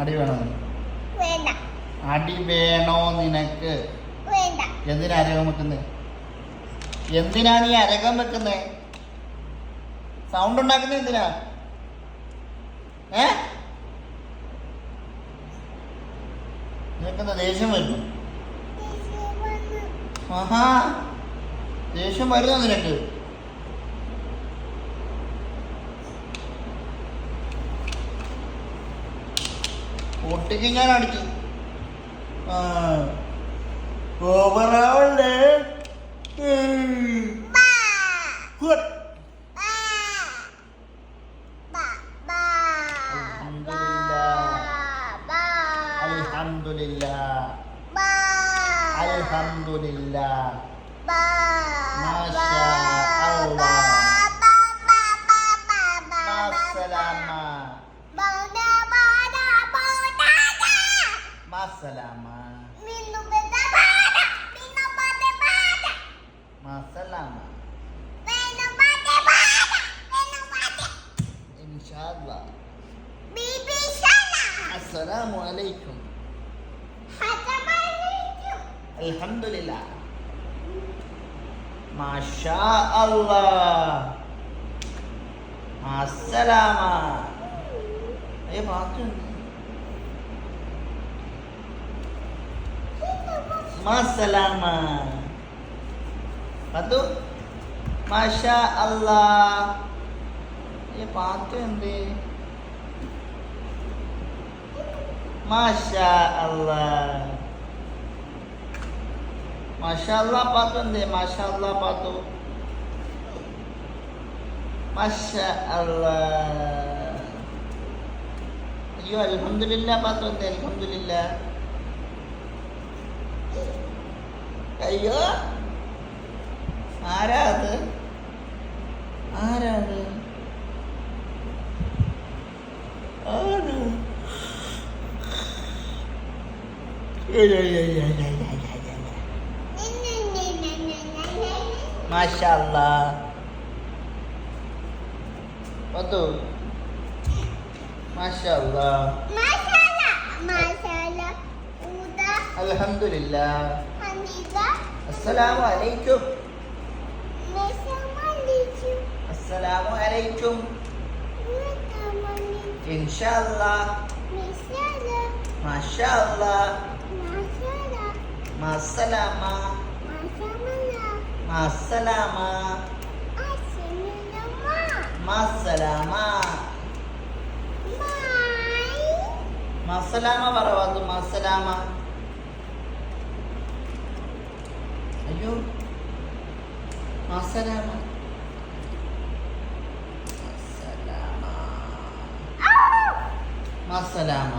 അടി വേണോ? വേണ്ട. അടി വേണോ നിനക്ക്? വേണ്ട. എന്തിനാ അരകം വെക്കുന്നത് എന്തിനാ നീ അരകം വെക്കുന്നത് സൗണ്ട് ഉണ്ടാക്കുന്നത് എന്തിനാ? ഏ? നിനക്കെന്താ ദേഷ്യം വരുന്നു? ആഹാ. ദേഷ്യം വരുന്നോ നിനക്ക്? ബോട്ടിക്ക് ഞാൻ അടിച്ചു ഓവറാവല്ലേ ബാ ബാ ബാ ബാ ബാ ബാ ബാ ബാ ബാ ബാ ബാ Masalama. Masalama. Inshallah. Bibi Salam. Assalamu alaikum. Alhamdulillah. Masya Allah. Masalama. Ayo, bakın. Masalama. Apa tu? Masya Allah. ये पाते माशा अल्लाह माशाल्लाह पातुंदे माशाल्लाह पातो माशा अल्लाह अयो अलहमदुलिल्लाह पातुंदे अलहमदुलिल्लाह അയ്യോ ആരാ അത് ആരാ അത് മാഷല്ല വധു മാഷല്ല മാഷല്ല മാഷല്ല الحمد لله السلام عليكم السلام عليكم إن شاء الله ما شاء الله مع السلامة مع السلامة مع السلامة مع السلامة برا مع السلامة അയ്യോ. മസലാമ മസലാമ മസലാമ